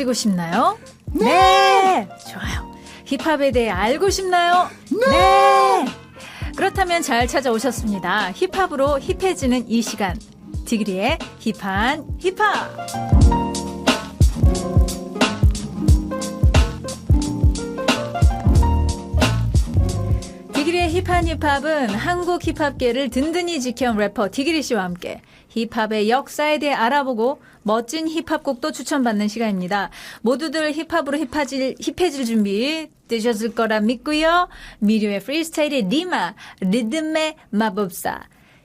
빠지고 싶나요? 네! 좋아요. 힙합에 대해 알고 싶나요? 네! 그렇다면 잘 찾아오셨습니다. 힙합으로 힙해지는 이 시간. 디그리의 힙한 힙합! 디그리의 힙한 힙합은 한국 힙합계를 든든히 지켜온 래퍼 디그리 씨와 함께 힙합의 역사에 대해 알아보고 멋진 힙합곡도 추천받는 시간입니다. 모두들 힙합으로 힙해질, 힙해질 준비 되셨을 거라 믿고요. 미료의 프리스타일의 리마, 리듬의 마법사,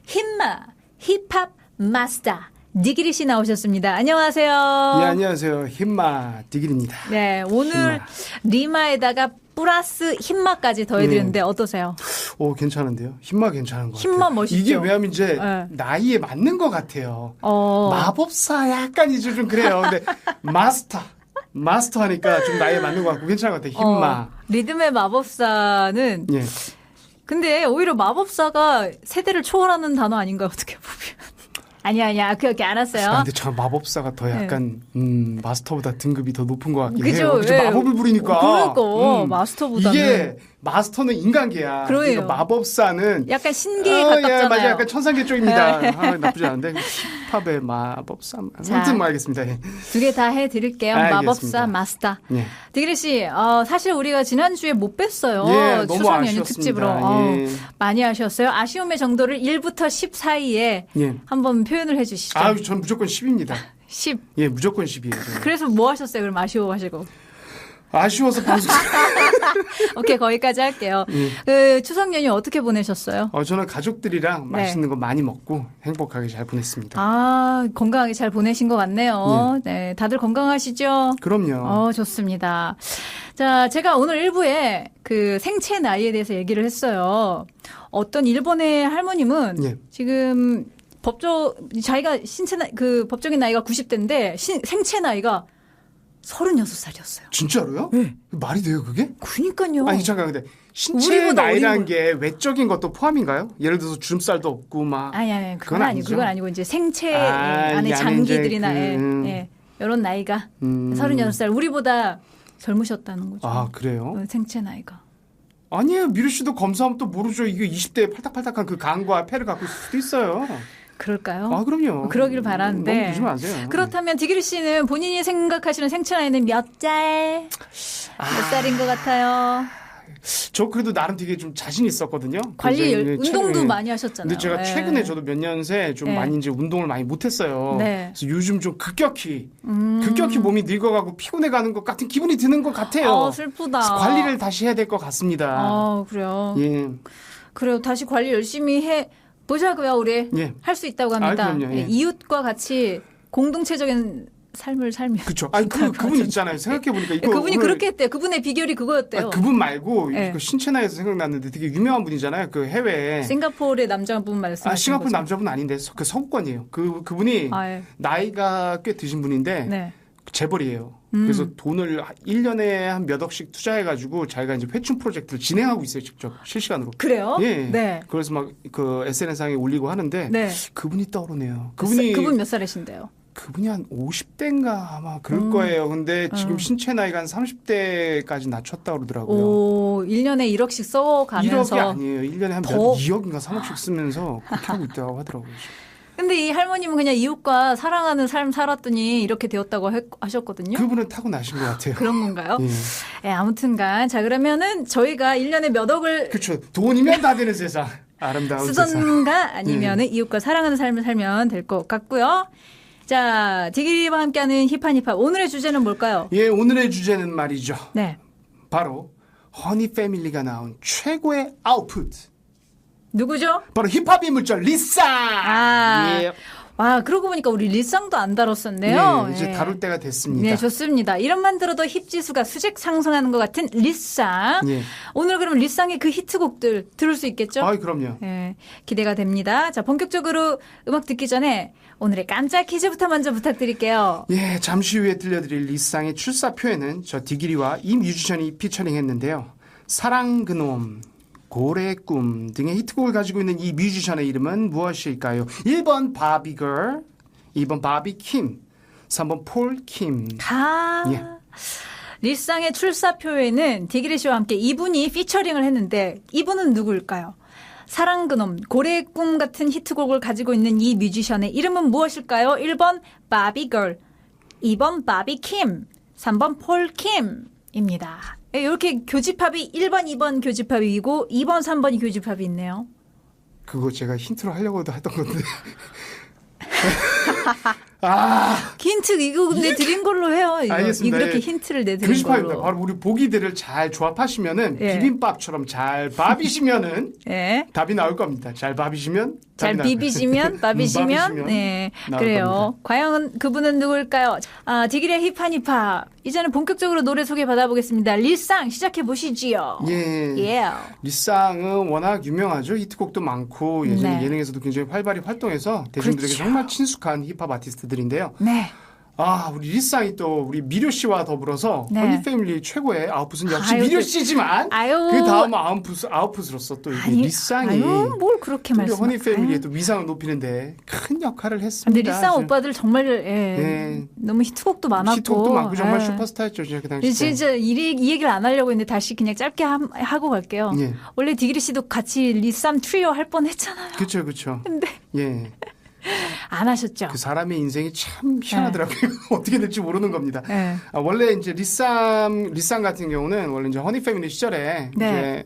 힙마, 힙합 마스터, 디그리 씨 나오셨습니다. 안녕하세요. 예, 안녕하세요. 힘마 디길입니다. 네, 오늘 힙마. 리마에다가 플러스 힙마까지 더해드렸는데 어떠세요? 오, 괜찮은데요? 힘마 괜찮은 것 힘마 같아요. 멋있죠? 이게 왜냐면 이제 네. 나이에 맞는 것 같아요. 어. 마법사 약간 이제 좀 그래요. 근데 마스터. 마스터 하니까 좀 나이에 맞는 것 같고 괜찮은 것 같아요. 힘마. 어, 리듬의 마법사는 예. 근데 오히려 마법사가 세대를 초월하는 단어 아닌가 어떻게 보면 아니야 아니야 그렇게 알았어요. 아, 근데 저 마법사가 더 약간 음, 마스터보다 등급이 더 높은 것 같긴 네. 그죠, 해요. 그죠? 예. 마법을 부리니까. 그러니까, 마스터보다는. 이게 마스터는 인간계야. 그러니까 마법사는 약간 신기에 어, 가깝잖아요. 예, 맞아요. 약간 천상계 쪽입니다. 아, 나쁘지 않은데 힙합의 마법사. 자. 아무튼 뭐 알겠습니다. 예. 두개 다 해드릴게요. 알겠습니다. 마법사 마스터. 예. 디그리 씨, 어, 사실 우리가 지난 주에 못 뵀어요. 예, 추석 연휴 아쉬웠습니다. 특집으로. 예. 어, 많이 아쉬웠어요. 아쉬움의 정도를 1부터 10 사이에 예. 한번 표 현을 해주시죠. 아유, 전 무조건 10입니다. 10. 예, 무조건 10이에요. 저는. 그래서 뭐 하셨어요? 그럼 아쉬워하시고. 아쉬워서 방송. 오케이, 거기까지 할게요. 예. 그 추석 연휴 어떻게 보내셨어요? 어, 저는 가족들이랑 네. 맛있는 거 많이 먹고 행복하게 잘 보냈습니다. 아, 건강하게 잘 보내신 것 같네요. 네, 다들 건강하시죠? 그럼요. 어, 좋습니다. 자, 제가 오늘 일부에 그 생체 나이에 대해서 얘기를 했어요. 어떤 일본의 할머님은 예. 지금 법적, 자기가 신체 나이, 그 법적인 나이가 90대인데 생체 나이가 36살이었어요. 진짜로요? 네. 말이 돼요, 그게? 그니까요. 아니, 잠깐, 근데 신체 나이라는 게 외적인 것도 포함인가요? 예를 들어서 주름살도 없고, 막. 아니, 아니, 그건, 그건 아니고? 그건 아니고, 이제 생체 아, 안에 장기들이나, 예, 그- 예, 이런 나이가 음. 36살. 우리보다 젊으셨다는 거죠. 아, 그래요? 어, 생체 나이가. 아니에요. 미르 씨도 검사하면 또 모르죠. 이게 20대에 팔딱팔딱한 그 간과 폐를 갖고 있을 수도 있어요. 그럴까요? 아, 그럼요. 그러길 바라는데. 너무 마세요. 그렇다면 디기리 씨는 본인이 생각하시는 생체 나이는 몇 살? 몇 살인 것 같아요? 저 그래도 나름 되게 좀 자신 있었거든요. 관리, 운동도 최근에- 많이 하셨잖아요. 근데 제가 예. 최근에 저도 몇 년새 좀 네. 많이 이제 운동을 많이 못했어요. 네. 그래서 요즘 좀 급격히 음. 급격히 몸이 늙어가고 피곤해가는 것 같은 기분이 드는 것 같아요. 아, 슬프다. 관리를 다시 해야 될 것 같습니다. 아, 그래요. 예, 그래요. 다시 관리 열심히 해 보자고요, 우리. 예, 할수 있다고 합니다. 아, 예. 예, 이웃과 같이 공동체적인 삶을 살면. 그렇죠. 아니 그 그분 있잖아요. 생각해 보니까 이거 그분이 오늘- 그렇게 했대요. 그분의 비결이 그거였대요. 아, 그분 말고 예. 그 신체 나이에서 생각났는데 되게 유명한 분이잖아요. 그 해외에 싱가포르의 남자분 말씀하신 아 싱가포르 거죠. 남자분 아닌데 서- 그 서구권이에요. 그 그분이 아, 예. 나이가 꽤 드신 분인데 네. 재벌이에요. 음. 그래서 돈을 1년에 한 몇 억씩 투자해가지고 자기가 이제 회춘 프로젝트를 진행하고 있어요, 직접 실시간으로. 그래요? 예. 네. 그래서 막 그 SNS상에 올리고 하는데 네. 그분이 떠오르네요. 그분이 그분이 그분 몇 살이신데요? 그분이 한 50대인가 아마 그럴 음. 거예요. 근데 지금 음. 신체 나이가 한 30대까지 낮췄다 그러더라고요. 오, 1년에 1억씩 1억이 써가면서. 아니에요. 1년에 한 몇, 더? 2억인가 3억씩 쓰면서 그렇게 하고 있다고 하더라고요. 근데 이 할머님은 그냥 이웃과 사랑하는 삶 살았더니 이렇게 되었다고 했- 하셨거든요. 그분은 타고 나신 것 같아요. 그런 건가요? 예. 예, 아무튼간. 자, 그러면은 저희가 1년에 몇 억을 그렇죠. 돈이면 다 되는 세상. 아름다운 세상. 쓰던가 아니면은 이웃과 사랑하는 삶을 살면 될 것 같고요. 자, 디기리와 함께하는 힙한 힙합. 오늘의 주제는 뭘까요? 예, 오늘의 주제는 말이죠. 네. 바로 허니 패밀리가 나온 최고의 아웃풋. 누구죠? 바로 힙합 인물적 리사. 아. 예. 와, 그러고 보니까 우리 리쌍도 안 다뤘었네요. 네, 이제 예. 다룰 때가 됐습니다. 네, 좋습니다. 이름만 들어도 힙 지수가 수직 상승하는 것 같은 리쌍. 예. 오늘 그럼 리쌍의 그 히트곡들 들을 수 있겠죠? 아이 그럼요. 예, 기대가 됩니다. 자, 본격적으로 음악 듣기 전에 오늘의 깜짝 퀴즈부터 먼저 부탁드릴게요. 예, 잠시 후에 들려드릴 리쌍의 출사표에는 저 디기리와 이 뮤지션이 피처링했는데요. 사랑 그놈, 고래의 꿈 등의 히트곡을 가지고 있는 이 뮤지션의 이름은 무엇일까요? 1번 바비걸, 2번 바비킴, 3번 폴 킴. 아. 예. 리쌍의 출사표에는 디그리 씨와 함께 이분이 피처링을 했는데 이분은 누구일까요? 사랑 그놈, 고래의 꿈 같은 히트곡을 가지고 있는 이 뮤지션의 이름은 무엇일까요? 1번 바비걸, 2번 바비킴, 3번 폴킴입니다. 이렇게 교집합이 1번, 2번 교집합이고 2번, 3번이 교집합이 있네요. 그거 제가 힌트로 하려고도 했던 건데. 아, 힌트 이거 근데 드린 걸로 해요. 이거. 알겠습니다. 이렇게 예. 힌트를 내드린 교집합입니다. 걸로. 바로 우리 보기들을 잘 조합하시면은 예. 비빔밥처럼 잘 밥이시면은 예. 답이 나올 겁니다. 잘 밥이시면 잘 비비시면 밥이시면 밥이시면 네 그래요. 겁니다. 과연 그분은 누굴까요? 아 디기의 힙한 힙합 이제는 본격적으로 노래 소개 받아보겠습니다. 리쌍 시작해 보시지요. 예. 예. 리쌍은 워낙 유명하죠. 히트곡도 많고 예전에 네. 예능에서도 굉장히 활발히 활동해서 대중들에게 그렇죠. 정말 친숙한 힙합 아티스트들인데요. 네. 아, 우리 리쌍이 또 우리 미료 씨와 더불어서 네. 허니 패밀리 최고의 아웃풋은 역시 아유, 미료 그- 씨지만 아유. 그 다음 아웃풋 아웃풋으로서 또 이게 리쌍이 아유 뭘 그렇게 우리 말씀? 허니 패밀리의 또 위상을 높이는데 큰 역할을 근데 했습니다. 리쌍 아주. 오빠들 정말 예, 예. 너무 히트곡도 많았고 히트곡도 많고 정말 예. 슈퍼스타였죠, 진짜 그 당시. 진짜 이, 이 얘기를 안 하려고 했는데 다시 그냥 짧게 함- 하고 갈게요. 예. 원래 디기리 씨도 같이 리쌈 트리오 할 뻔했잖아요. 그렇죠, 그렇죠. 근데 예, 안 하셨죠? 그 사람의 인생이 참 희한하더라고요. 어떻게 될지 모르는 겁니다. 예. 아, 원래 이제 리쌈 리쌈 같은 경우는 원래 이제 허니 패밀리 시절에 네. 이제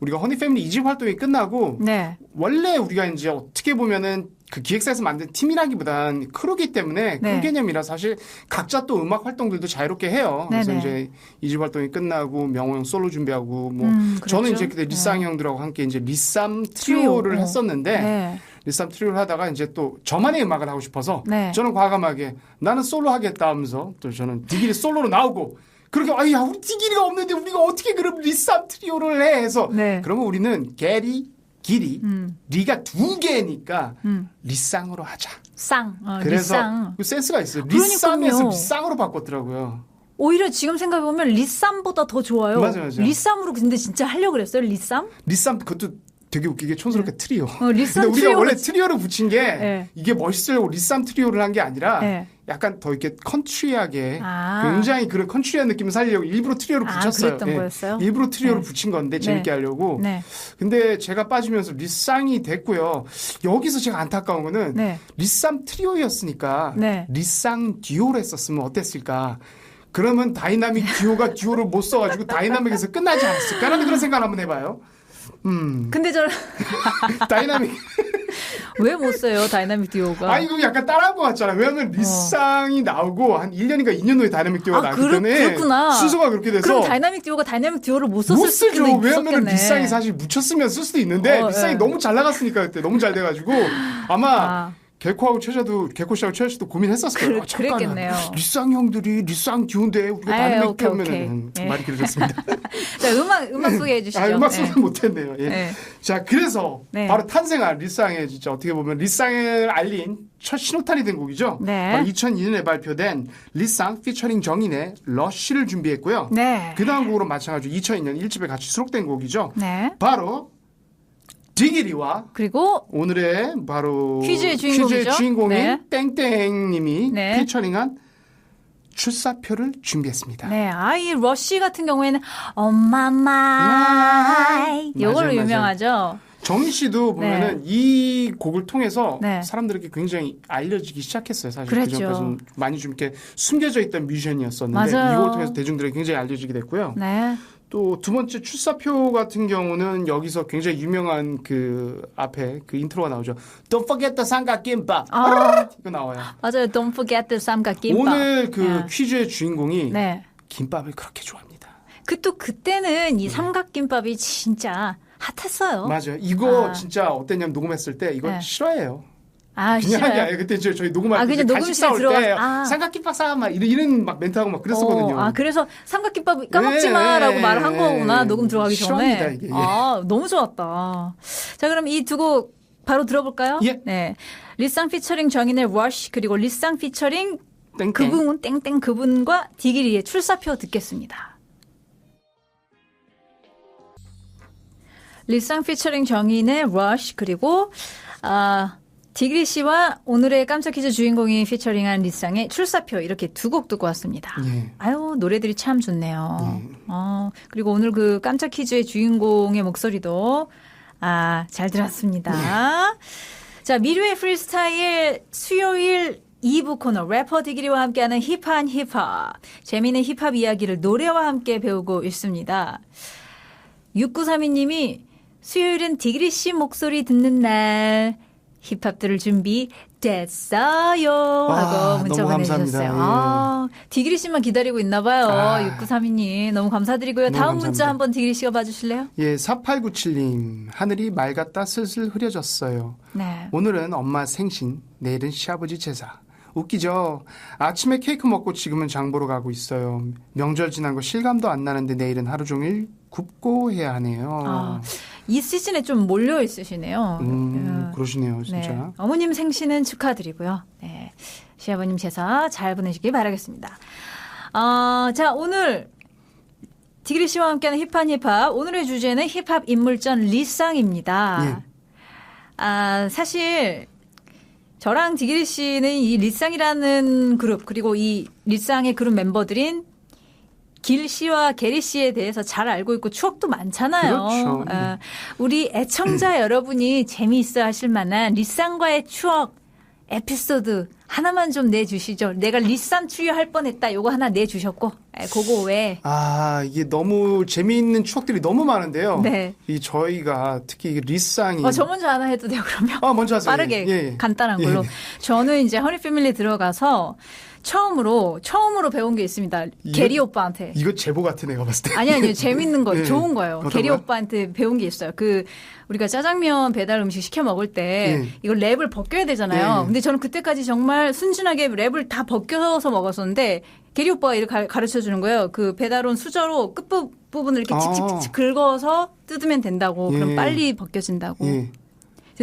우리가 허니 패밀리 이집 활동이 끝나고 네. 원래 우리가 이제 어떻게 보면은 그 기획사에서 만든 팀이라기보단 크루기 때문에 네. 그 개념이라 사실 각자 또 음악 활동들도 자유롭게 해요. 그래서 네네. 이제 이집 활동이 끝나고 명호 형 솔로 준비하고 뭐 음, 저는 그렇죠. 이제 그때 리쌍 형들하고 함께 이제 리쌈 트리오. 트리오를 어. 했었는데 네. 리쌈 트리오를 하다가 이제 또 저만의 음악을 하고 싶어서 네. 저는 과감하게 나는 솔로 하겠다 하면서 또 저는 디길이 솔로로 나오고 그렇게 아야 우리 디길이가 없는데 우리가 어떻게 그럼 리쌈 트리오를 해 해서 네. 그러면 우리는 게리 길이 음. 리가 두 개니까 음. 리쌍으로 하자. 쌍. 어, 그래서 리쌍. 그 센스가 있어요. 리쌈에서 리쌍으로 바꿨더라고요. 오히려 지금 생각해보면 리쌈보다 더 좋아요. 맞아, 맞아. 리쌈으로 근데 진짜 하려고 그랬어요, 리쌈? 리쌈 그것도 되게 웃기게 촌스럽게 트리오. 어, 리쌈 근데 우리가 원래 진- 트리오를 붙인 게 네. 이게 멋있으려고 리쌈 트리오를 한 게 아니라 네. 약간 더 이렇게 컨트리하게 아. 굉장히 그런 컨트리한 느낌을 살리려고 일부러 트리오를 아, 붙였어요. 그랬던 거였어요? 일부러 트리오를 네. 붙인 건데 재밌게 하려고. 네. 근데 제가 빠지면서 리쌍이 됐고요. 여기서 제가 안타까운 거는 네. 리쌈 트리오였으니까 네. 리쌍 듀오를 했었으면 어땠을까? 그러면 다이나믹 듀오가 듀오를 못 써가지고 다이나믹에서 끝나지 않았을까라는 그런 생각을 한번 해봐요. 음, 근데 저 다이나믹. 왜 못 써요, 다이나믹 듀오가? 아, 이거 약간 따라한 것 같잖아. 왜냐면 리쌍이 나오고 한 1년인가 2년 후에 다이나믹 듀오가 아, 나왔기 그렇- 때문에 그렇구나. 순서가 그렇게 돼서 그럼 다이나믹 듀오가 다이나믹 듀오를 못 썼을 못 수도 쓰죠. 왜냐면 있었겠네. 리쌍이 사실 묻혔으면 쓸 수도 있는데 어, 리쌍이 예. 너무 잘 나갔으니까 그때 너무 잘 돼가지고 아마 아. 개코하고 최저도 개코 씨하고 최저 씨도 고민했었을 거예요. 그랬- 아, 잠깐만. 그랬겠네요. 리쌍 형들이 리쌍 듀오인데 우리가 다이나믹 오케이, 듀오면은 오케이. 음, 예. 말이 길어졌습니다. 자, 음악, 음악 소개해 주시죠. 아, 음악 네. 소개 못했네요. 예. 네. 자, 그래서 네. 바로 탄생한 리쌍의 진짜 어떻게 보면 리쌍을 알린 첫 신호탄이 된 곡이죠. 네. 바로 2002년에 발표된 리쌍 피처링 정인의 러쉬를 준비했고요. 네. 그 다음 곡으로 마찬가지로 2002년 1집에 같이 수록된 곡이죠. 네. 바로 디기리와 그리고 오늘의 바로 퀴즈의 주인공이죠. 주인공인 네. 땡땡님이 네. 피처링한 출사표를 준비했습니다. 네, 아이 러쉬 같은 경우에는 엄마 마이 맞아요. 유명하죠. 정희 씨도 보면은 이 곡을 통해서 네. 사람들에게 굉장히 알려지기 시작했어요. 사실 그랬죠. 그전까지는 많이 좀 이렇게 숨겨져 있던 뮤지션이었었는데 맞아요. 이 곡을 통해서 대중들에게 굉장히 알려지게 됐고요. 네. 또 두 번째 출사표 같은 경우는 여기서 굉장히 유명한 그 앞에 그 인트로가 나오죠. Don't forget the 삼각김밥. 아. 이거 나와요. 맞아요. Don't forget the 쌈각김밥. 오늘 그 네. 퀴즈의 주인공이 네. 김밥을 그렇게 좋아합니다. 그 또 그때는 이 삼각김밥이 진짜 핫했어요. 맞아요. 이거 아. 진짜 어땠냐면 녹음했을 때 이거 네. 싫어해요. 아, 그냥 싫어요. 하게 그때 저, 저희 녹음할 아, 때 그냥 녹음실에 때 들어가서- 아. 삼각김밥 싸막 이런, 이런 막 멘트하고 막 그랬었거든요. 어, 아, 그래서 삼각김밥 까먹지 네, 마라고 네, 말을 한 네. 거구나. 녹음 들어가기 싫어합니다, 전에. 이게. 예. 아, 너무 좋았다. 자, 그럼 이 두 곡 바로 들어볼까요? 예. 네. 리쌍 피처링 정인의 Rush 그리고 리쌍 피처링 땡땡. 그분 땡땡 그분과 디기리의 출사표 듣겠습니다. 리쌍 피처링 정인의 Rush 그리고 아 디그리 씨와 오늘의 깜짝 퀴즈 주인공이 피처링한 리쌍의 출사표 이렇게 두 곡 듣고 왔습니다. 예. 아유 노래들이 참 좋네요. 어, 그리고 오늘 그 깜짝 퀴즈의 주인공의 목소리도 아 잘 들었습니다. 자 미르의 프리스타일 수요일 2부 코너 래퍼 디그리와 함께하는 힙한 힙합 재미있는 힙합 이야기를 노래와 함께 배우고 있습니다. 6932님이 수요일은 디그리 씨 목소리 듣는 날 힙합 들을 준비 됐어요 와, 하고 문자 보내주셨어요. 예. 아, 디그리 씨만 기다리고 있나 봐요. 아. 6932님 너무 감사드리고요. 너무 다음 문자 감사합니다. 한번 디그리 씨가 봐주실래요? 예, 4897님. 하늘이 맑았다 슬슬 흐려졌어요. 네. 오늘은 엄마 생신, 내일은 시아버지 제사. 웃기죠? 아침에 케이크 먹고 지금은 장 보러 가고 있어요. 명절 지난 거 실감도 안 나는데 내일은 하루 종일 굽고 해야 하네요. 아, 이 시즌에 좀 몰려 있으시네요. 음, 어, 그러시네요, 진짜. 네. 어머님 생신은 축하드리고요. 네. 시아버님 제사 잘 보내시길 바라겠습니다. 어, 자, 오늘 디그리 씨와 함께하는 힙한 힙합. 오늘의 주제는 힙합 인물전 리쌍입니다. 예. 아, 사실 저랑 디그리 씨는 이 리쌍이라는 그룹 그리고 이 리쌍의 그룹 멤버들인 길 씨와 게리 씨에 대해서 잘 알고 있고 추억도 많잖아요. 그렇죠. 아, 우리 애청자 여러분이 재미있어 하실 만한 리쌍과의 추억 에피소드 하나만 좀 내주시죠. 내가 리쌍 추여할 뻔했다. 요거 하나 내주셨고, 에, 그거 외에 아, 이게 너무 재미있는 추억들이 너무 많은데요. 네. 이 저희가 특히 이 리쌍이. 어, 저 먼저 하나 해도 돼요, 그러면? 아, 먼저 하세요. 빠르게 예, 예. 간단한 예, 걸로. 예. 저는 이제 허니 패밀리 들어가서 처음으로 처음으로 배운 게 있습니다. 이거- 게리 오빠한테. 이거 제보 같은 애가 봤을 때. 아니 아니요 재밌는 거 예. 좋은 거예요. 게리 거요? 오빠한테 배운 게 있어요. 그 우리가 짜장면 배달 음식 시켜 먹을 때 예. 이걸 랩을 벗겨야 되잖아요. 예. 근데 저는 그때까지 정말 순진하게 랩을 다 벗겨서 먹었었는데 게리 오빠가 이렇게 가르쳐 주는 거예요. 그 배달 온 수저로 끝 부분을 이렇게 아. 칙칙칙 긁어서 뜯으면 된다고. 그럼 예. 빨리 벗겨진다고. 예.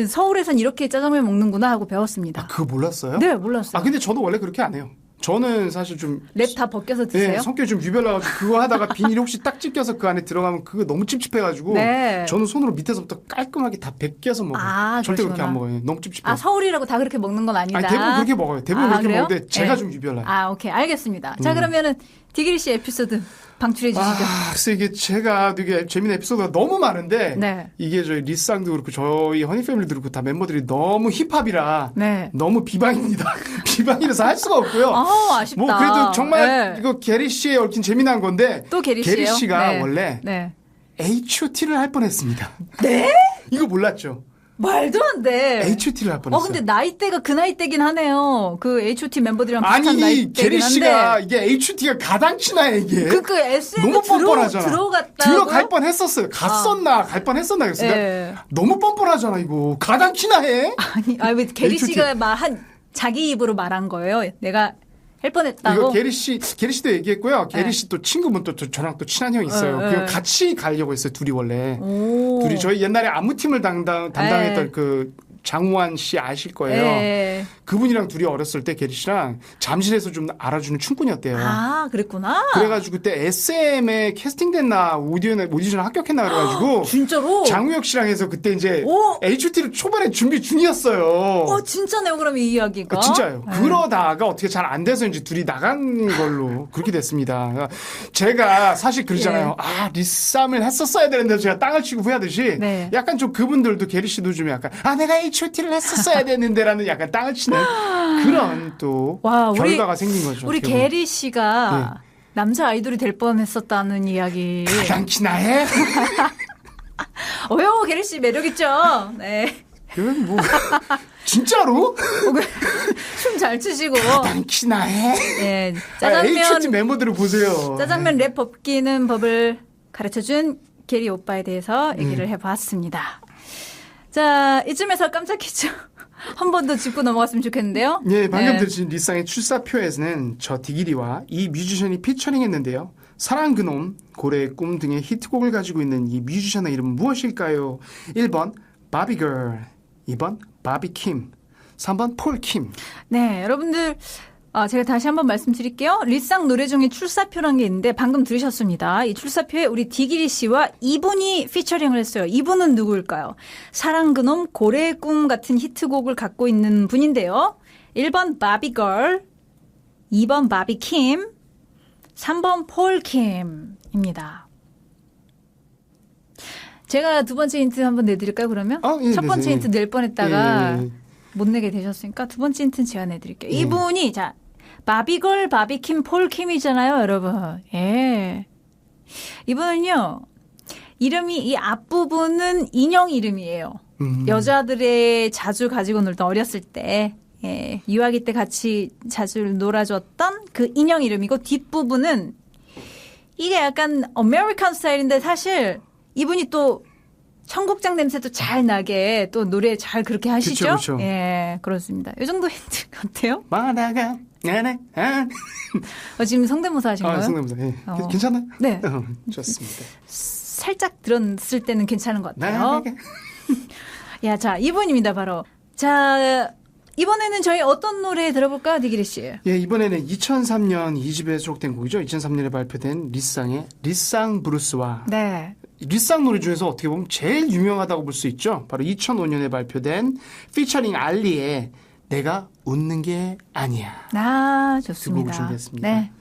서울에선 이렇게 짜장면 먹는구나 하고 배웠습니다. 아, 그거 몰랐어요? 네, 몰랐어요. 아, 근데 저도 원래 그렇게 안 해요. 저는 사실 좀. 랩 다 벗겨서 드세요? 네, 성격이 좀 유별나가지고 그거 하다가 비닐 혹시 딱 찢겨서 그 안에 들어가면 그거 너무 찝찝해가지고 네. 저는 손으로 밑에서부터 깔끔하게 다 벗겨서 먹어요. 아, 절대 그렇게. 안 먹어요. 너무 찝찝해요. 아, 서울이라고 다 그렇게 먹는 건 아니다. 아니, 대부분 그렇게 먹어요. 대부분 아, 그렇게 그래요? 먹는데 제가 네. 좀 유별나요. 아, 오케이. 알겠습니다. 자, 그러면은 디그리 씨 에피소드 방출해 주시죠. 아, 글쎄 이게 제가 되게 재밌는 에피소드가 너무 많은데 네. 이게 저희 리쌍도 그렇고 저희 허니 패밀리도 그렇고 다 멤버들이 너무 힙합이라 네. 너무 비방입니다. 비방이라서 할 수가 없고요. 아, 아쉽다. 뭐 그래도 정말 네. 이거 게리 씨에 얽힌 재미난 건데 또 게리 씨예요? 씨가 네. 원래 네. H.O.T를 할 뻔했습니다. 네? 이거 몰랐죠? 말도 안 돼. H.O.T를 할 어, 뻔했어요. 근데 나이대가 그 나이대긴 하네요. 그 H.O.T 멤버들이랑 비슷한 아니 나이대긴 게리 한데. 씨가 이게 H.O.T가 가당치나 이게 그, 그 SM에 너무 들어, 뻔뻔하잖아. 들어갔다고. 들어갈 뻔했었어요. 갔었나 갈 뻔했었나 그랬어요. 예. 너무 뻔뻔하잖아 이거. 가당치나 해. 아니, 아, 왜 게리 H.O.T. 씨가 말한, 자기 입으로 말한 거예요. 내가 할 뻔했다고. 이거 게리 씨, 게리 씨도 얘기했고요. 게리 네. 씨또 친구분 또 저- 저랑 또 친한 형 있어요. 네, 그 네. 같이 가려고 했어요. 둘이 원래. 오. 둘이 저희 옛날에 안무팀을 담당 담당했던 네. 그 장우환 씨 아실 거예요. 예. 그분이랑 둘이 어렸을 때 게리 씨랑 잠실에서 좀 알아주는 춤꾼이었대요. 아, 그랬구나. 그래가지고 그때 SM에 캐스팅됐나 오디션에 오디션 합격했나 그래가지고 진짜로? 장우혁 씨랑 해서 그때 이제 오! H.O.T를 초반에 준비 중이었어요. 어, 진짜네요, 그럼 이 이야기가. 아, 진짜요. 네. 그러다가 어떻게 잘 안 돼서 이제 둘이 나간 걸로 그렇게 됐습니다. 제가 사실 그러잖아요. 예. 아, 리쌈을 했었어야 되는데 제가 땅을 치고 후회하듯이 네. 약간 좀 그분들도 게리 씨도 좀 약간 아, 내가 H.O.T를 했었어야 되는데라는 약간 땅을 치는 그런 또 와, 우리- 결과가 생긴 거죠. 우리. 게리 씨가 남자 아이돌이 될 뻔했었다는 이야기. 가당키나 해? 어요, 게리 씨 매력 있죠. 네. 그건 뭐 진짜로? 춤 잘 추시고. 가당키나 해? 예. 아, 짜장면 멤버들을 보세요. 짜장면 랩 벗기는 법을 가르쳐 준 게리 오빠에 대해서 네. 얘기를 해 봤습니다. 자, 이쯤에서 깜짝 퀴즈 한 번 더 짚고 넘어갔으면 좋겠는데요. 예, 방금 네. 들으신 리쌍의 출사표에서는 저 디기리와 이 뮤지션이 피처링했는데요. 사랑 그놈, 고래의 꿈 등의 히트곡을 가지고 있는 이 뮤지션의 이름은 무엇일까요? 1번 바비걸, 2번 바비킴, 3번 폴킴. 네, 여러분들 아, 제가 다시 한번 말씀드릴게요. 리쌍 노래 중에 출사표란 게 있는데 방금 들으셨습니다. 이 출사표에 우리 디기리 씨와 이분이 피처링을 했어요. 이분은 누구일까요? 사랑 그놈 고래의 꿈 같은 히트곡을 갖고 있는 분인데요. 1번 바비걸, 2번 바비킴, 3번 폴킴입니다. 제가 두 번째 힌트 한번 내드릴까요, 그러면? 아, 예, 첫 번째 네, 힌트 낼 뻔했다가 예, 예. 못 내게 되셨으니까 두 번째 힌트는 제가 내드릴게요. 예. 이분이 자 바비걸 바비킴 폴킴이잖아요, 여러분. 예. 이분은요 이름이 이 앞부분은 인형 이름이에요. 음. 여자들의 자주 가지고 놀던 어렸을 때 예, 유아기 때 같이 자주 놀아줬던 그 인형 이름이고 뒷부분은 이게 약간 아메리칸 스타일인데 사실 이분이 또 청국장 냄새도 잘 나게 또 노래 잘 그렇게 하시죠? 그쵸, 그쵸. 예, 그렇습니다. 이 정도 힌트 같아요? 마다가 나네 아, 어, 지금 성대모사 하신 아 거예요? 성대모사. 예. 어. 괜찮아요? 네. 어, 좋습니다. 살짝 들었을 때는 괜찮은 것 같아요. 야, 자, 이분입니다, 바로. 자, 이번에는 저희 어떤 노래 들어볼까요, 디기리 씨? 예, 이번에는 2003년 2집에 수록된 곡이죠. 2003년에 발표된 리쌍의 리쌍 브루스와 네. 리쌍 노래 중에서 어떻게 보면 제일 유명하다고 볼 수 있죠. 바로 2005년에 발표된 피처링 알리의 내가 웃는 게 아니야. 아, 그 좋습니다. 곡을 준비했습니다. 네.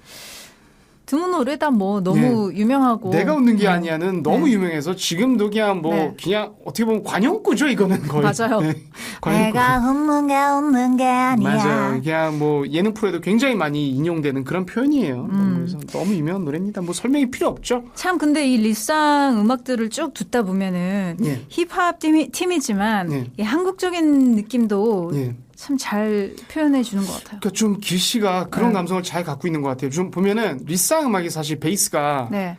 두분 노래 다 뭐 너무 유명하고. 내가 웃는 게 음. 아니야는 너무 네. 유명해서 지금도 그냥 뭐 네. 그냥 어떻게 보면 관용구죠 이거는 거의. 맞아요. 네. 내가 웃는 게 웃는 게 아니야. 맞아요. 그냥 뭐 예능 프로에도 굉장히 많이 인용되는 그런 표현이에요. 음. 그래서 너무 유명한 노래입니다. 뭐 설명이 필요 없죠. 참 근데 이 리쌍 음악들을 쭉 듣다 보면은 예. 힙합 팀이, 팀이지만 예. 이 한국적인 느낌도 예. 참 잘 표현해 주는 것 같아요. 그러니까 좀 길 씨가 그런 네. 감성을 잘 갖고 있는 것 같아요. 좀 보면은 리쌍 음악이 사실 베이스가 네.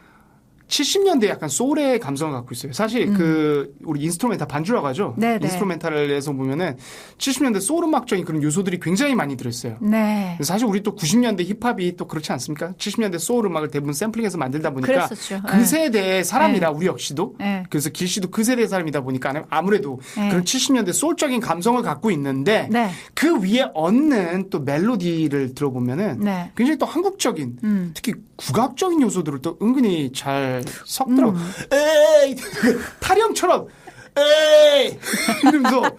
70년대 약간 소울의 감성을 갖고 있어요. 사실 그 우리 인스트루멘탈 반주라고 하죠. 음. 네, 네. 인스트루멘탈에서 보면은 70년대 소울 음악적인 그런 요소들이 굉장히 많이 들어있어요. 네. 사실 우리 또 90년대 힙합이 또 그렇지 않습니까? 70년대 소울 음악을 대부분 샘플링해서 만들다 보니까 그랬었죠. 그 네. 세대의 사람이라 우리 역시도 네. 그래서 길 씨도 그 세대의 사람이다 보니까 아무래도 네. 그런 70년대 소울적인 감성을 갖고 있는데 네. 그 위에 얹는 또 멜로디를 들어보면은 네. 굉장히 또 한국적인 음. 특히 국악적인 요소들을 또 은근히 잘 섞더라고. 음. 에이 타령처럼 에이 이러면서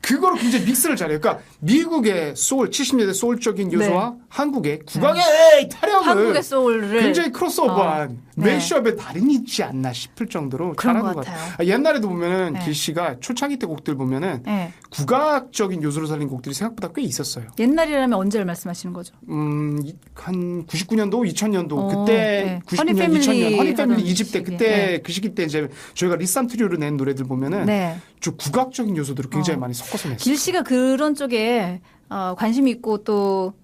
그거를 굉장히 믹스를 잘해요. 그러니까 미국의 소울 70년대 소울적인 요소와 한국의 국악의 에이 타령을 네. 한국의 소울을 굉장히 크로스오버한 어, 네. 매시업의 달인이 있지 않나 싶을 정도로 잘하는 것것 같아요. 같아요. 아, 옛날에도 보면은 네. 길 씨가 초창기 때 곡들 보면은 네. 국악적인 요소로 살린 곡들이 생각보다 꽤 있었어요. 옛날이라면 언제를 말씀하시는 거죠? 음, 이- 한 99년도, 2000년도 어, 그때 네. 99년, 허니 패밀리 2000년 허니 패밀리 하던 2집 때. 그때 네. 그 시기 때 이제 저희가 리산 트리오를 낸 노래들 보면은 네. 좀 국악적인 요소들을 굉장히 어. 많이 섞어서 냈어요. 길 씨가 그런 쪽에 어, 관심 있고 또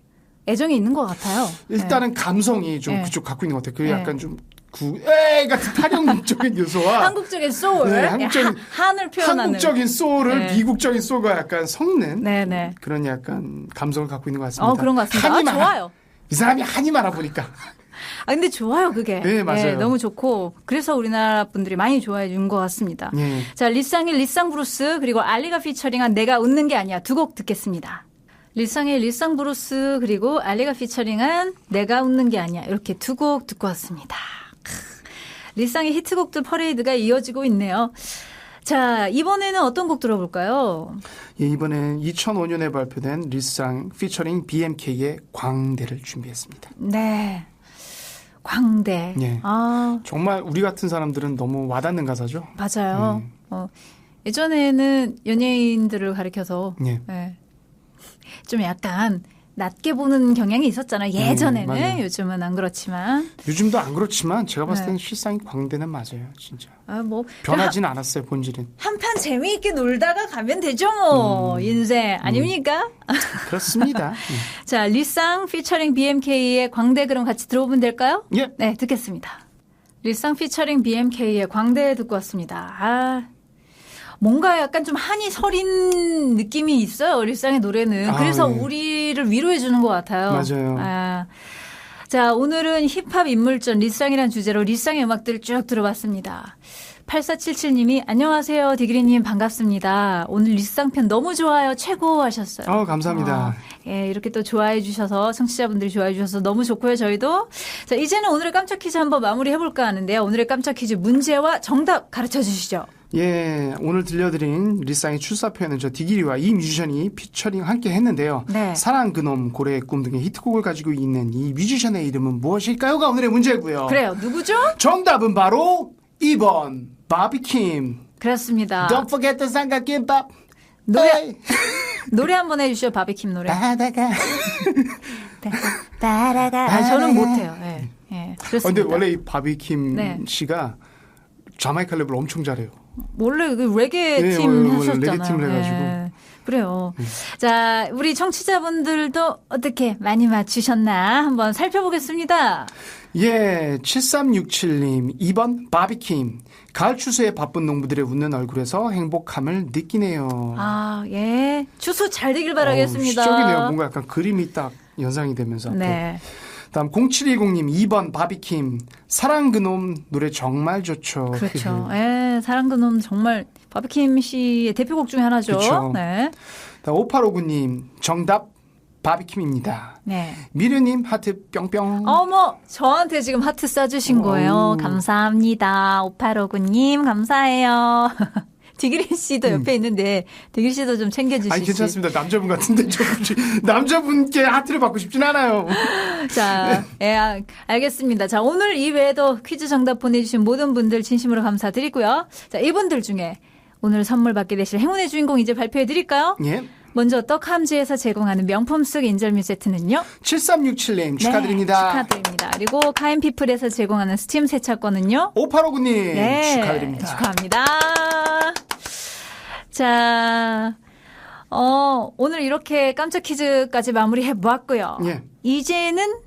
애정이 있는 것 같아요. 일단은 감성이 좀 네. 그쪽 갖고 있는 것 같아요. 그 네. 약간 좀 구, 에이 같은 타령적인 네. 요소와 한국적인 소울, 네, 한국적인- 하- 한을 표현하는. 한국적인 소울을 네. 미국적인 소울과 약간 섞는 네네. 그런 약간 감성을 갖고 있는 것 같습니다. 어 그런 것 같습니다. 아, 한이 많아. 좋아요. 이 사람이 한이 많아 보니까. 아 근데 좋아요 그게. 네, 맞아요. 너무 좋고 그래서 우리나라 분들이 많이 좋아해 준 것 같습니다. 예. 자 리쌍의 리쌍 브루스 그리고 알리가 피처링한 내가 웃는 게 아니야 두 곡 듣겠습니다. 리쌍의 리쌍 브루스 그리고 알리가 피처링한 내가 웃는 게 아니야 이렇게 두 곡 듣고 왔습니다. 크. 리쌍의 히트곡들 퍼레이드가 이어지고 있네요. 자 이번에는 어떤 곡 들어볼까요? 예, 이번엔 2005년에 발표된 리쌍 피처링 BMK의 광대를 준비했습니다. 네. 광대. 예. 아, 정말 우리 같은 사람들은 너무 와닿는 가사죠. 맞아요. 음. 어, 예전에는 연예인들을 가리켜서 예. 예. 좀 약간 낮게 보는 경향이 있었잖아요. 예전에는. 맞아요. 요즘은 안 그렇지만. 요즘도 안 그렇지만 제가 봤을 네. 때는 실상이 광대는 맞아요. 진짜. 아, 뭐. 변하진 않았어요, 본질은. 한판 재미있게 놀다가 가면 되죠, 뭐. 음. 인생. 아닙니까? 그렇습니다. 자, 리쌍 피처링 BMK의 광대 그럼 같이 들어보면 될까요? 예. 예. 네, 듣겠습니다. 리쌍 피처링 BMK의 광대 듣고 왔습니다. 아, 뭔가 약간 좀 한이 서린 느낌이 있어요. 리쌍의 노래는. 아, 그래서 예. 우리를 위로해 주는 것 같아요. 맞아요. 아, 자, 오늘은 힙합 인물전 리쌍이란 주제로 리쌍의 음악들을 쭉 들어봤습니다. 8477님이 안녕하세요. 디그리님 반갑습니다. 오늘 리쌍편 너무 좋아요. 최고 하셨어요. 어, 감사합니다. 어, 예, 이렇게 또 좋아해 주셔서 청취자분들이 좋아해 주셔서 너무 좋고요. 저희도 자 이제는 오늘의 깜짝 퀴즈 한번 마무리해 볼까 하는데요. 오늘의 깜짝 퀴즈 문제와 정답 가르쳐 주시죠. 예, 오늘 들려드린 리쌍의 출사표에는 저 디기리와 이 뮤지션이 피처링 함께 했는데요. 네. 사랑 그놈, 고래의 꿈 등의 히트곡을 가지고 있는 이 뮤지션의 이름은 무엇일까요가 오늘의 문제고요. 그래요. 누구죠? 정답은 바로 2번 바비킴. 그렇습니다. Don't forget the 삼각김밥. 노래 노래 한번 해주시죠. 바비킴 노래. 바다가. 따라가. 아, 저는 못해요. 예, 예, 어, 그렇습니다. 근데 원래 이 바비킴 네. 씨가 자마이카 랩을 엄청 잘해요. 원래 그 레게 네, 팀 하셨잖아요. 레게 팀을 해가지고. 네. 예. 그래요. 자, 우리 청취자분들도 어떻게 많이 맞추셨나 한번 살펴보겠습니다. 예, 7367님, 2번 바비킴. 가을 추수에 바쁜 농부들의 웃는 얼굴에서 행복함을 느끼네요. 아, 예. 추수 잘 되길 바라겠습니다. 어우, 시적이네요. 뭔가 약간 그림이 딱 연상이 되면서. 네. 다음 0710님, 2번 바비킴. 사랑 그놈 노래 정말 좋죠. 그렇죠. 예, 사랑 그놈 정말 바비킴 씨의 대표곡 중에 하나죠. 그쵸. 네. 다음 5859님, 정답 바비킴입니다. 네. 미르님 하트 뿅뿅. 어머, 저한테 지금 하트 쏴주신 거예요. 어우. 감사합니다. 5859님, 감사해요. 디그리 씨도 옆에 있는데, 디그리 씨도 좀 챙겨주시지. 음. 아니 괜찮습니다. 남자분 같은데 저 남자분께 하트를 받고 싶진 않아요. 자, 예, 아, 알겠습니다. 자, 오늘 이외에도 퀴즈 정답 보내주신 모든 분들 진심으로 감사드리고요. 자, 이분들 중에 오늘 선물 받게 되실 행운의 주인공 이제 발표해 드릴까요? 예. 먼저 떡함지에서 제공하는 명품 쑥 인절미 세트는요. 7367님 축하드립니다. 네, 축하드립니다. 그리고 카인피플에서 제공하는 스팀 세차권은요. 5859님 네, 축하드립니다. 축하합니다. 자, 어, 오늘 이렇게 깜짝 퀴즈까지 마무리해 보았고요. 예. 이제는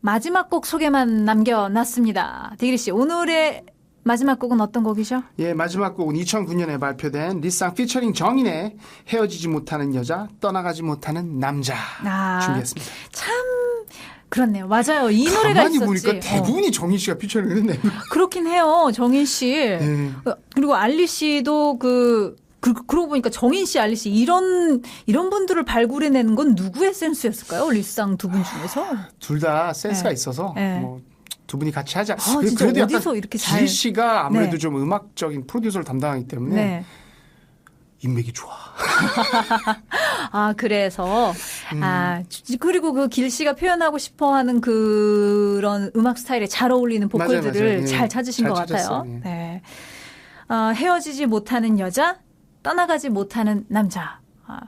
마지막 곡 소개만 남겨놨습니다. 디그리 씨, 오늘의 마지막 곡은 어떤 곡이죠? 예, 마지막 곡은 2009년에 발표된 리쌍 피처링 정인의 헤어지지 못하는 여자, 떠나가지 못하는 남자 아, 준비했습니다. 참 그렇네요. 맞아요. 이 노래가 있었지. 보니까 어, 대부분이 정인 씨가 피처링을 했네요. 그렇긴 해요. 정인 씨. 예. 어, 그리고 알리 씨도 그, 그, 그러고 보니까 정인 씨, 알리 씨, 이런, 이런 분들을 발굴해내는 건 누구의 센스였을까요? 리쌍 두 분 중에서? 둘 다 센스가 네. 있어서 네. 뭐두 분이 같이 하자. 아, 그래도 약간 이렇게 잘- 길 씨가 아무래도 네. 좀 음악적인 프로듀서를 담당하기 때문에 네. 인맥이 좋아. 아, 그래서, 음. 아, 주- 그리고 그 길 씨가 표현하고 싶어 하는 그런 음악 스타일에 잘 어울리는 맞아요, 보컬들을 맞아요. 예. 잘 찾으신 잘것 같아요. 찾았어요. 예. 네. 어, 헤어지지 못하는 여자, 떠나가지 못하는 남자. 아,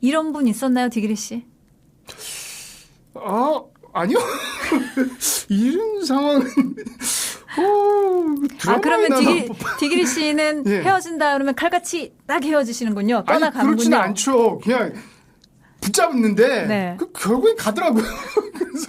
이런 분 있었나요, 디그리 씨? 어, 아니요. 이런 상황은 어, 아, 그러면 디기, 디그리 씨는 예. 헤어진다 그러면 칼같이 딱 헤어지시는군요. 아니 떠나가는군요. 그렇지는 않죠. 그냥 붙잡는데 네. 그 결국엔 가더라고요. 그래서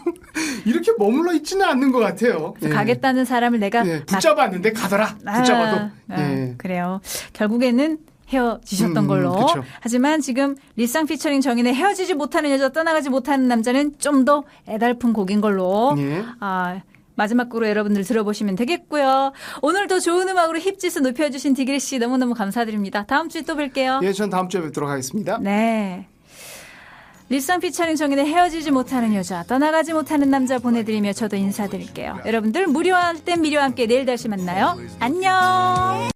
이렇게 머물러 있지는 않는 것 같아요. 예. 가겠다는 사람을 내가 예, 붙잡았는데 가더라. 아, 붙잡아도. 아, 예. 그래요. 결국에는 헤어지셨던 음, 걸로. 그쵸. 하지만 지금 리쌍 피처링 정인의 헤어지지 못하는 여자 떠나가지 못하는 남자는 좀 더 애달픈 곡인 걸로. 예. 아, 마지막 곡으로 여러분들 들어보시면 되겠고요. 오늘도 좋은 음악으로 힙지수 높여주신 디그리 씨 너무너무 감사드립니다. 다음 주에 또 뵐게요. 예, 전 다음 주에 뵙도록 하겠습니다. 네. 리쌍 피처링 정인의 헤어지지 못하는 여자, 떠나가지 못하는 남자 보내드리며 저도 인사드릴게요. 여러분들 무료할 땐 미료와 함께 내일 다시 만나요. 안녕!